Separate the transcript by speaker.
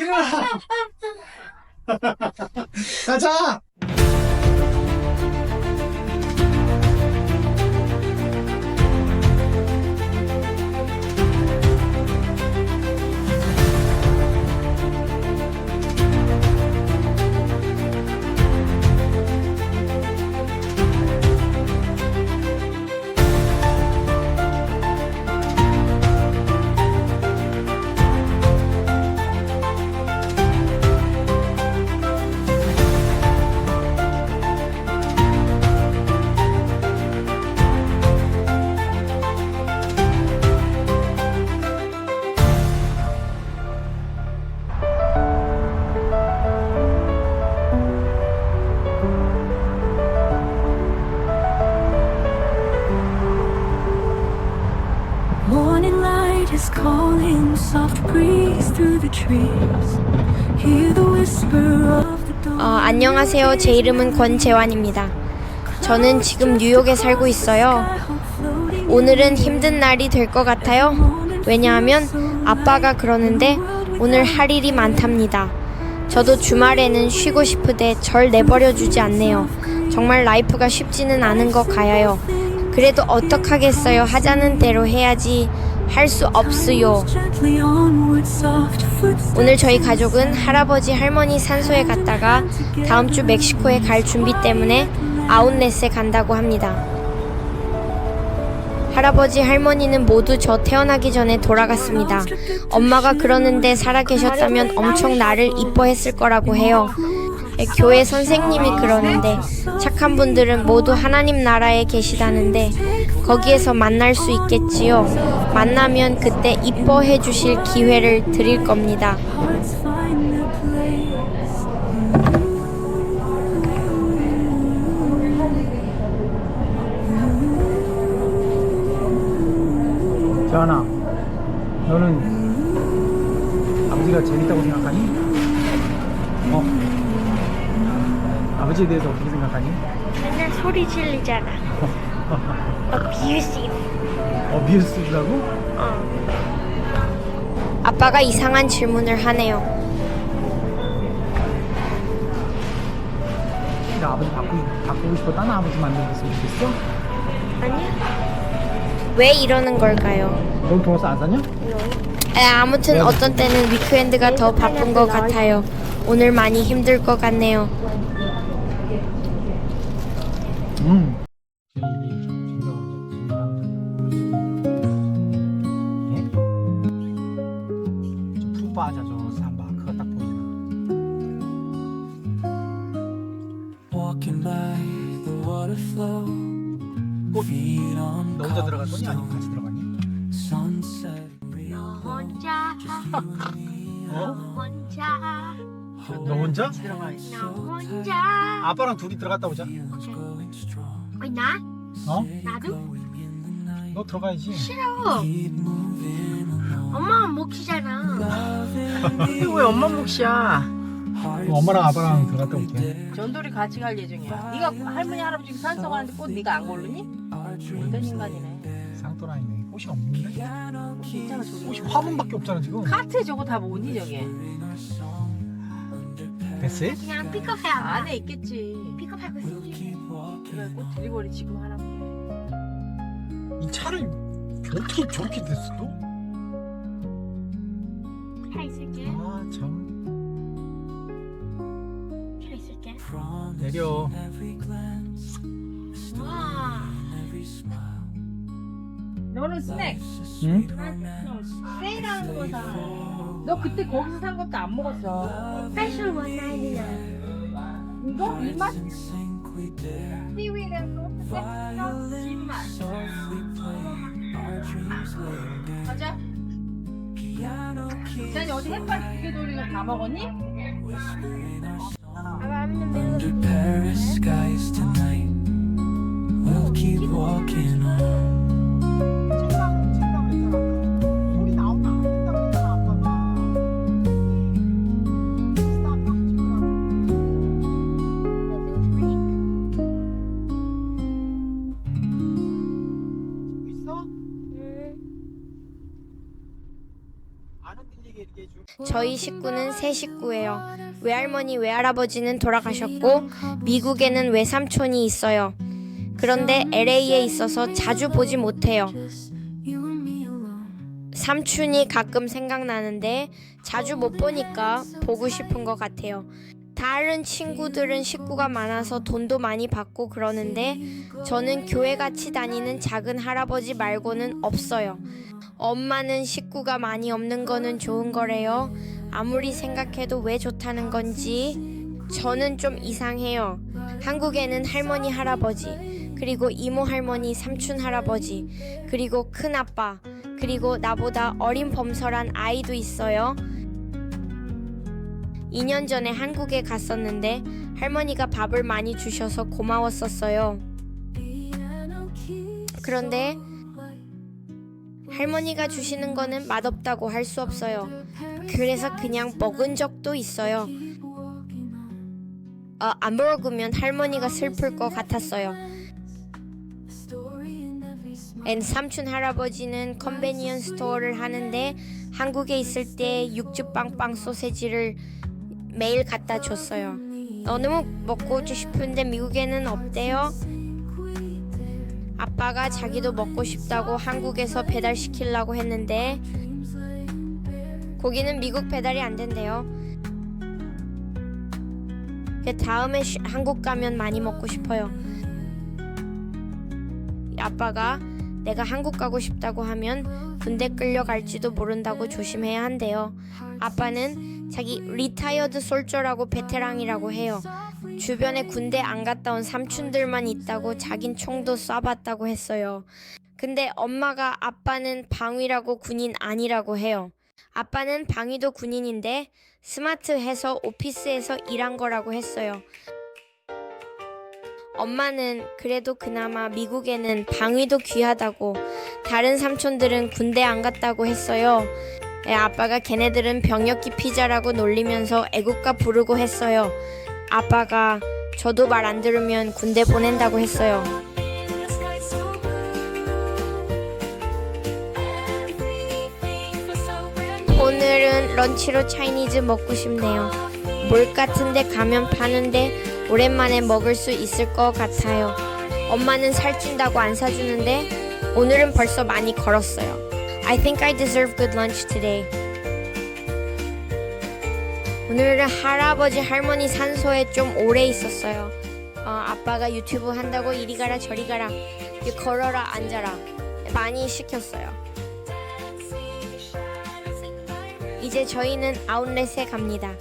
Speaker 1: 일어나. 가자.
Speaker 2: Is calling, soft breeze through the trees. Hear the whisper of the dawn.
Speaker 3: 어, 안녕하세요. 제 이름은 권재환입니다. 저는 지금 뉴욕에 살고 있어요. 오늘은 힘든 날이 될 것 같아요. 왜냐하면 아빠가 그러는데 오늘 할 일이 많답니다. 저도 주말에는 쉬고 싶으되 절 내버려 주지 않네요. 정말 라이프가 쉽지는 않은 것 같아요. 그래도 어떡하겠어요. 하자는 대로 해야지 할 수 없어요. 오늘 저희 가족은 할아버지 할머니 산소에 갔다가 다음 주 멕시코에 갈 준비 때문에 아웃렛에 간다고 합니다. 할아버지 할머니는 모두 저 태어나기 전에 돌아갔습니다. 엄마가 그러는데 살아계셨다면 엄청 나를 이뻐했을 거라고 해요. 예, 교회 선생님이 그러는데 착한 분들은 모두 하나님 나라에 계시다는데 거기에서 만날 수 있겠지요. 만나면 그때 이뻐해 주실 기회를 드릴 겁니다.
Speaker 1: 재환아, 너는 아버지가 재밌다고 생각하니? 어? 아버지에 대해서 어떻게 생각하니?
Speaker 3: 맨날 소리 질리잖아. abusive.
Speaker 1: 어비우스라고?
Speaker 3: 아빠가 이상한 질문을 하네요.
Speaker 1: 나 아버지 바꾸고, 바꾸고 싶어. 딴 아버지 만들었으면 좋겠어?
Speaker 3: 아니야. 왜 이러는 걸까요?
Speaker 1: 넌 도넛 안 사냐?
Speaker 3: 에, 아무튼 어떤 때는 위크엔드가 더 바쁜 것 같아요. 오늘 많이 힘들 것 같네요.
Speaker 1: 빠져 저 삼바 그거 딱 보이잖아
Speaker 4: Walking by the water flow.
Speaker 1: 꽃.
Speaker 4: Feet on
Speaker 1: 너 혼자 들어갈 거니? 아니면 같이 들어가니?
Speaker 4: sunset.
Speaker 3: 혼자,
Speaker 1: 어?
Speaker 3: 혼자,
Speaker 1: 너 혼자?
Speaker 3: 나 혼자.
Speaker 1: 아빠랑 둘이 들어갔다 오자.
Speaker 3: 왜 나?
Speaker 1: 어?
Speaker 3: 나도?
Speaker 1: 너 들어가야지
Speaker 3: 싫어. 엄마 목이잖아.
Speaker 5: 이거 왜 엄마 몫이야?
Speaker 1: 그럼 엄마랑 아빠랑 들어갔다 올게
Speaker 5: 전돌이 같이 갈 예정이야. 네가 할머니 할아버지 산소 가는데 꽃 네가 안 고르니? 못된 인간이네.
Speaker 1: 쌍또라이네 꽃이 없는데?
Speaker 5: 진짜가 저기.
Speaker 1: 꽃이 화분밖에 없잖아 지금
Speaker 5: 카트에 저거 다 뭐니 저게?
Speaker 1: 됐어?
Speaker 3: 그냥 픽업해.
Speaker 5: 안에 있겠지.
Speaker 3: 픽업할 거 있지.
Speaker 5: 그래 꽃 딜리버리 지금 하라고.
Speaker 1: 이 차를 어떻게 저렇게 됐어 또?
Speaker 3: 차 있을게.
Speaker 1: 아 참
Speaker 3: 차 있을게.
Speaker 1: 내려
Speaker 3: 와.
Speaker 5: 너는 스낵.
Speaker 1: 응?
Speaker 5: 세일하는 거 사. 너 그때 거기서 산 것도 안 먹었어.
Speaker 3: 스페셜 원나잇이야.
Speaker 5: 이거 이 맛?
Speaker 4: In sync we dare.
Speaker 5: 시위는 소스.
Speaker 4: Softly play
Speaker 5: 난 어디 햇반 두개 돌리고 다 먹었니?
Speaker 4: Under Paris skies tonight. We'll keep walking
Speaker 3: 저희 식구는 세 식구예요. 외할머니, 외할아버지는 돌아가셨고 미국에는 외삼촌이 있어요. 그런데 LA에 있어서 자주 보지 못해요. 삼촌이 가끔 생각나는데 자주 못 보니까 보고 싶은 것 같아요. 다른 친구들은 식구가 많아서 돈도 많이 받고 그러는데 저는 교회 같이 다니는 작은 할아버지 말고는 없어요. 엄마는 식구가 많이 없는 거는 좋은 거래요. 아무리 생각해도 왜 좋다는 건지 저는 좀 이상해요. 한국에는 할머니, 할아버지, 그리고 이모, 할머니, 삼촌, 할아버지, 그리고 큰 아빠, 그리고 나보다 어린 범설한 아이도 있어요. 2년 전에 한국에 갔었는데 할머니가 밥을 많이 주셔서 고마웠었어요. 그런데 할머니가 주시는 거는 맛없다고 할 수 없어요. 그래서 그냥 먹은 적도 있어요. 어, 안 먹으면 할머니가 슬플 것 같았어요. 앤 삼촌 할아버지는 컨베니언 스토어를 하는데 한국에 있을 때 육즙 빵빵 소세지를 매일 갖다 줬어요. 어, 너무 먹고 싶은데 미국에는 없대요. 아빠가 자기도 먹고 싶다고 한국에서 배달시키려고 했는데 거기는 미국 배달이 안 된대요. 그 다음에 쉬- 한국 가면 많이 먹고 싶어요. 아빠가 내가 한국 가고 싶다고 하면 군대 끌려갈지도 모른다고 조심해야 한대요. 아빠는 자기 리타이어드 솔저라고 베테랑이라고 해요. 주변에 군대 안 갔다 온 삼촌들만 있다고 자긴 총도 쏴봤다고 했어요. 근데 엄마가 아빠는 방위라고 군인 아니라고 해요. 아빠는 방위도 군인인데 스마트해서 오피스에서 일한 거라고 했어요. 엄마는 그래도 그나마 미국에는 방위도 귀하다고 다른 삼촌들은 군대 안 갔다고 했어요. 애 아빠가 걔네들은 병역기 피자라고 놀리면서 애국가 부르고 했어요. 아빠가 저도 말 안 들으면 군대 보낸다고 했어요. 오늘은 런치로 차이니즈 먹고 싶네요. 몰 같은데 가면 파는데 오랜만에 먹을 수 있을 것 같아요. 엄마는 살찐다고 안 사주는데 오늘은 벌써 많이 걸었어요. I think I deserve good lunch today. 오늘은 할아버지 할머니 산소에 좀 오래 있었어요. 어, 아빠가 유튜브 한다고 이리 가라 저리 가라 걸어라 앉아라 많이 시켰어요. 이제 저희는 아웃렛에 갑니다.